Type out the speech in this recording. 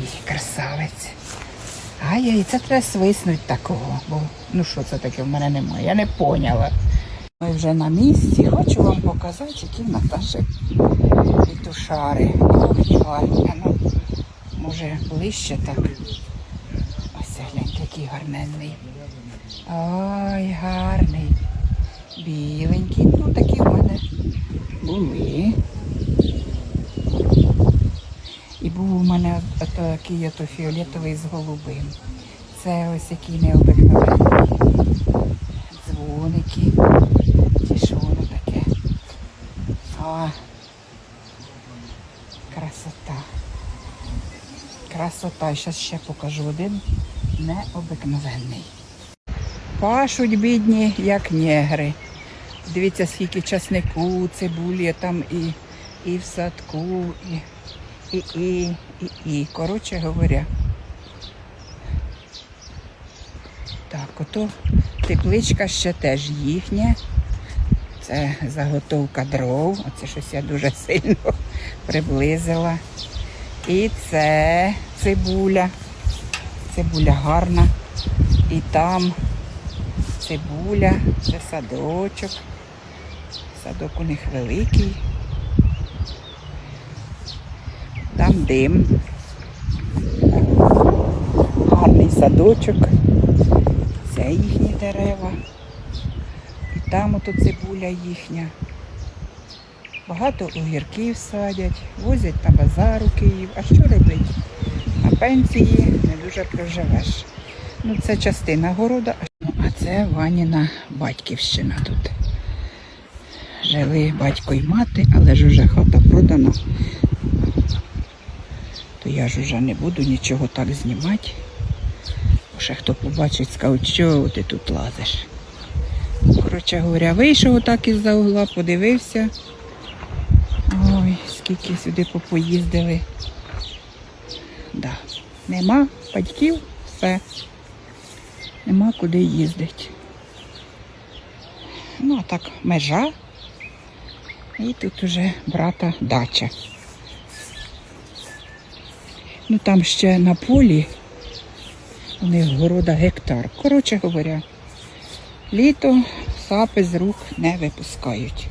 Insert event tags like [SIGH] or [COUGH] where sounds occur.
який красавець. Ай, яй це треба свиснуть такого. Бо ну що це таке в мене немає, я не поняла. Ми вже на місці, хочу вам показати, які в Наташі гарні. Ну, може ближче так. Ось гляньте, який гарненний. Ой, гарний. Біленький. Ну такі в мене були. І був у мене такий ото фіолетовий з голубим. Це ось який необикновенний. Дзвоники. Чи що воно таке? А, красота. Красота. Зараз ще покажу один необикновенний. Пашуть бідні, як негри. Дивіться, скільки часнику, цибулі там і, і в садку, і, і, і, і, і. Коротше говоря. Так, ото тепличка ще теж їхня. Це заготовка дров. Оце щось я дуже сильно [LAUGHS] приблизила. І це цибуля. Цибуля гарна. І там цибуля, це садочок. Садок у них великий. Там дим. Гарний садочок. Це їхні дерева. І там ото цибуля їхня. Багато огірків садять, возять на базар у Київ. А що робить? На пенсії не дуже проживеш. Ну, це частина города, а це Ваніна батьківщина тут. Жили батько і мати, але ж уже хата продана. То я ж уже не буду нічого так знімати. Бо ще хто побачить, скажуть, що ти тут лазиш. Коротше говоря, вийшов отак із-за угла, подивився. Ой, скільки сюди попоїздили. Да. Нема батьків, все. Нема куди їздити. Ну, а так межа. І тут уже брата дача. Ну там ще на полі у них города гектар. Коротше говоря, літо сапи з рук не випускають.